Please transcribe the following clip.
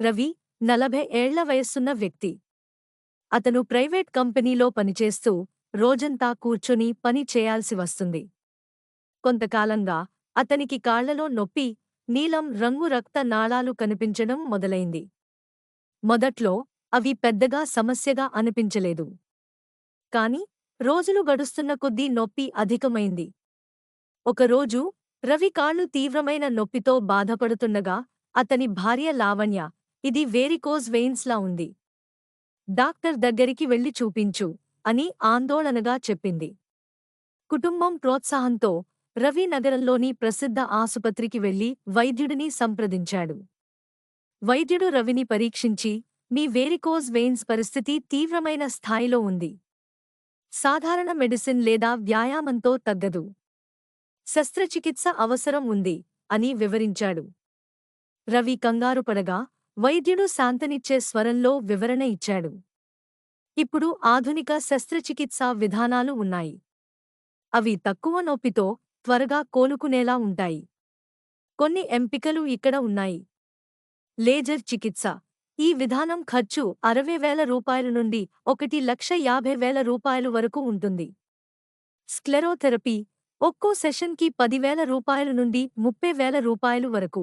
రవి నలభై ఏళ్ళ వయస్సున్న వ్యక్తి. అతను ప్రైవేట్ కంపెనీలో పనిచేస్తూ రోజంతా కూర్చొని పని చేయాల్సి వస్తుంది. కొంతకాలంగా అతనికి కాళ్ళలో నొప్పి నీలం రంగు రక్త నాళాలు కనిపించడం మొదలైంది. మొదట్లో అవి పెద్దగా సమస్యగా అనిపించలేదు. కాని రోజులు గడుస్తున్న కొద్దీ నొప్పి అధికమైంది. ఒకరోజు రవి కాళ్ళు తీవ్రమైన నొప్పితో బాధపడుతుండగా అతని భార్య లావణ్య ఇది వేరికోజ్ వెయిన్స్లా ఉంది. డాక్టర్ దగ్గరికి వెళ్ళి చూపించు అని ఆందోళనగా చెప్పింది. కుటుంబం ప్రోత్సాహంతో రవి నగరంలోని ప్రసిద్ధ ఆసుపత్రికి వెళ్ళి వైద్యుడిని సంప్రదించాడు. వైద్యుడు రవిని పరీక్షించి మీ వేరికోజ్ వెయిన్స్ పరిస్థితి తీవ్రమైన స్థాయిలో ఉంది. సాధారణ మెడిసిన్ లేదా వ్యాయామంతో తగ్గదు. శస్త్రచికిత్స అవసరం ఉంది అని వివరించాడు. రవి కంగారుపడగా వైద్యుడు శాంతనిచ్చే స్వరంలో వివరణ ఇచ్చాడు. ఇప్పుడు ఆధునిక శస్త్రచికిత్సా విధానాలు ఉన్నాయి. అవి తక్కువ నొప్పితో త్వరగా కోలుకునేలా ఉంటాయి. కొన్ని ఎంపికలు ఇక్కడ ఉన్నాయి. లేజర్ చికిత్స. ఈ విధానం ఖర్చు అరవై వేల రూపాయల నుండి ఒకటి లక్ష యాభై వేల రూపాయలు వరకు ఉంటుంది. స్క్లెరోథెరపీ ఒక్కో సెషన్కి పదివేల రూపాయల నుండి ముప్పై వేల రూపాయలు వరకు.